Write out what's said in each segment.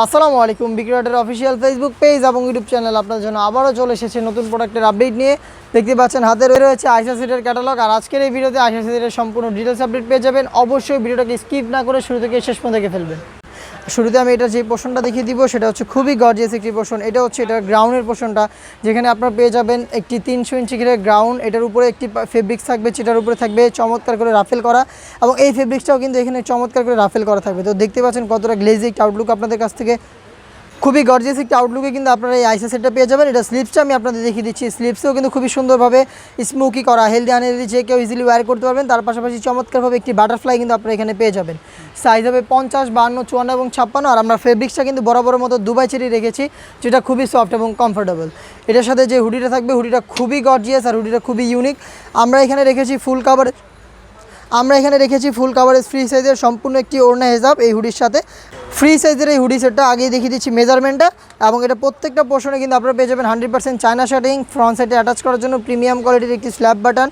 আসসালামু আলাইকুম বিক্রয়টের অফিসিয়াল ফেসবুক পেজ এবং ইউটিউব চ্যানেল আপনার জন্য আবারও চলে এসেছে নতুন প্রোডাক্টের আপডেট নিয়ে। দেখতে পাচ্ছেন, হাতে রয়েছে আইসা সিটের ক্যাটালগ আর আজকের এই ভিডিওতে আইসা সিটের সম্পূর্ণ ডিটেলস আপডেট পেয়ে যাবেন। অবশ্যই ভিডিওটাকে স্কিপ না করে শুরু থেকে শেষ পর্যন্ত দেখে ফেলবেন। শুরুতে আমি এটা যে পোর্শনটা দেখিয়ে দিব, সেটা হচ্ছে খুবই গর্জিয়াস একটি পোর্শন এটা হচ্ছে এটা গ্রাউন্ডের পোর্শনটা যেখানে আপনারা পেয়ে যাবেন একটি তিনশো ইঞ্চি ঘিরে গ্রাউন্ড এটার উপরে একটি ফেব্রিক্স থাকবে, যেটার উপরে থাকবে চমৎকার করে রাফেল করা। এবং এই ফেব্রিক্সটাও কিন্তু এখানে চমৎকার করে রাফেল করা থাকবে। তো দেখতে পাচ্ছেন কতটা গ্লেজি একটা আউটলুক আপনাদের কাছ থেকে। খুবই গর্জিয়াস একটি আউটলুকে কিন্তু আপনারা এই আইসা সেটটা পেয়ে যাবেন। এটা স্লিপসটা আমি আপনাদের দেখিয়ে দিচ্ছি। স্লিপসেও কিন্তু খুবই সুন্দরভাবে স্মোকি করা হেলদি আনহেলদি যে কেউ ইজিলি ওয়্যার করতে পারবেন, তার পাশাপাশি চমৎকারভাবে একটি বাটারফ্লাই কিন্তু আপনারা এখানে পেয়ে যাবেন। সাইজ হবে পঞ্চাশ বান্ন চুয়ান্ন এবং ছাপ্পান্ন। আর আমরা ফেব্রিক্সটা কিন্তু বরাবর মতো দুবাই চেরি রেখেছি, যেটা খুবই সফট এবং কমফোর্টেবল এটার সাথে যে হুডিটা থাকবে, হুডিটা খুবই গর্জিয়াস আর হুডিটা খুবই ইউনিক আমরা এখানে রেখেছি ফুল কাভার আমরা এখানে রেখেছি ফুল কাভারেজ ফ্রি সাইজের সম্পূর্ণ একটি ওড়না হিসাব এই হুডির সাথে। ফ্রি সাইজের এই হুডি সেটটা আগেই দেখিয়ে দিচ্ছি মেজারমেন্টটা এবং এটা প্রত্যেকটা পোর্শনে কিন্তু আপনারা পেয়ে যাবেন hundred percent China shirting front সাইডে অ্যাটাচ করার জন্য প্রিমিয়াম কোয়ালিটির একটি স্ল্যাব বাটন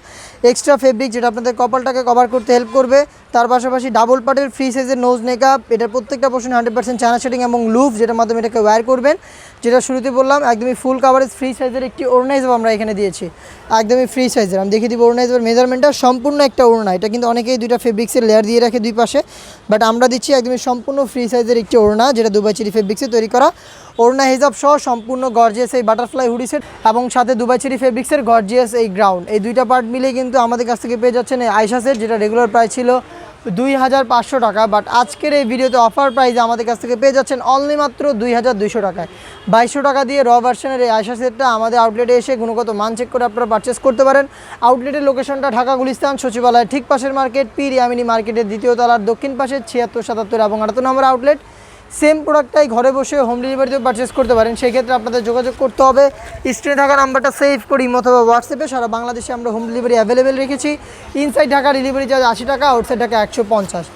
এক্সট্রা ফেব্রিক যেটা আপনাদের কপালটাকে কভার করতে হেল্প করবে। তার পাশাপাশি ডাবল পার্টের ফ্রি সাইজের নোজ মেকআপ এটার প্রত্যেকটা পোর্শনে হান্ড্রেড পার্সেন্ট চায়না শার্টিং এবং লুভ যেটার মাধ্যমে এটাকে ওয়্যার করবেন। যেটা শুরুতে বললাম, একদমই ফুল কাভারেজ ফ্রি সাইজের একটি ওড়না হিসেবে আমরা এখানে দিয়েছি। একদমই ফ্রি সাইজের আমি দেখিয়ে দিব ওড়না হিসেবে মেজারমেন্টটা সম্পূর্ণ একটা ওড়না। এটা কিন্তু অনেকেই দুইটা ফেব্রিক্সের লেয়ার দিয়ে রাখে দুই পাশে। বাট আমরা দিচ্ছি একদমই সম্পূর্ণ ফ্রি সাইজের একটি ওড়না, যেটা দুবাই চেরি ফেব্রিক্সে তৈরি করা। ওড়না হিসাব সহ সম্পূর্ণ গর্জিয়াস এই বাটারফ্লাই হুডি সেট এবং সাথে দুবাই চেরি ফেব্রিক্সের গর্জিয়াস এই গ্রাউন্ড এই দুইটা পার্ট মিলে কিন্তু আমাদের কাছ থেকে পেয়ে যাচ্ছেন এই আইসা সেট যেটা রেগুলার প্রায় ছিল দুই হাজার পাঁচশো টাকা বাট আজকের এই ভিডিওতে অফার প্রাইজ আমাদের কাছ থেকে পেয়ে যাচ্ছেন অনলি মাত্র দুই হাজার দুইশো টাকায়। বাইশশো টাকা দিয়ে র ভার্সনের এই আয়সা সেটটা আমাদের আউটলেটে এসে গুণগত মান চেক করে আপনারা পারচেস করতে পারেন। আউটলেটের লোকেশনটা ঢাকা গুলিস্তান, সচিবালয় ঠিক পাশের মার্কেট পি রিয়ামিনী মার্কেটের দ্বিতীয় তলার দক্ষিণ পাশে ছিয়াত্তর, সাতাত্তর এবং আটাত্তর নম্বর আউটলেট সেম প্রোডাক্টটাই ঘরে বসে হোম ডেলিভারিতেও পারচেস করতে পারেন। সেই ক্ষেত্রে আপনাদের যোগাযোগ করতে হবে। স্ক্রিনে থাকা নাম্বারটা সেভ করি অথবা হোয়াটসঅ্যাপে সারা বাংলাদেশে আমরা হোম ডেলিভারি অ্যাভেলেবেল রেখেছি। ইনসাইড ঢাকা ডেলিভারি চার্জ আশি টাকা আউটসাইড ঢাকা একশো পঞ্চাশ।